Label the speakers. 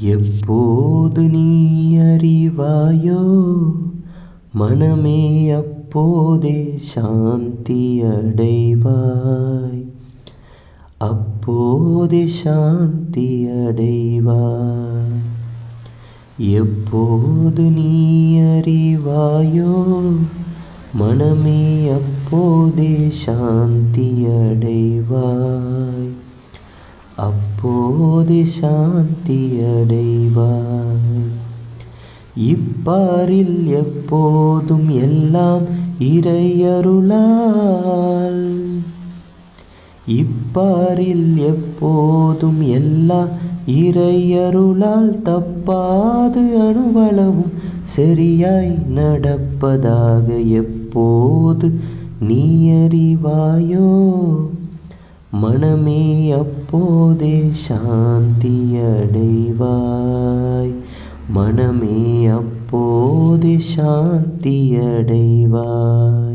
Speaker 1: எப்போது நீ அறிவாயோ மனமே அப்போதே சாந்தி அடைவாய். அப்போதே சாந்தி அடைவாய். எப்போது நீ அறிவாயோ மனமே அப்போதே சாந்தி அடைவாய். அப்போது சாந்தி அடைவாய். இப்பாரில் எப்போதும் எல்லாம் இறையருளால். இப்பாரில் எப்போதும் எல்லாம் இறையருளால் தப்பாது அணுவளவும் சரியாய் நடப்பதாக எப்போது நீ அறிவாயோ? மனமே அப்போதே சாந்தியடைவாய். மனமே அப்போதே சாந்தியடைவாய்.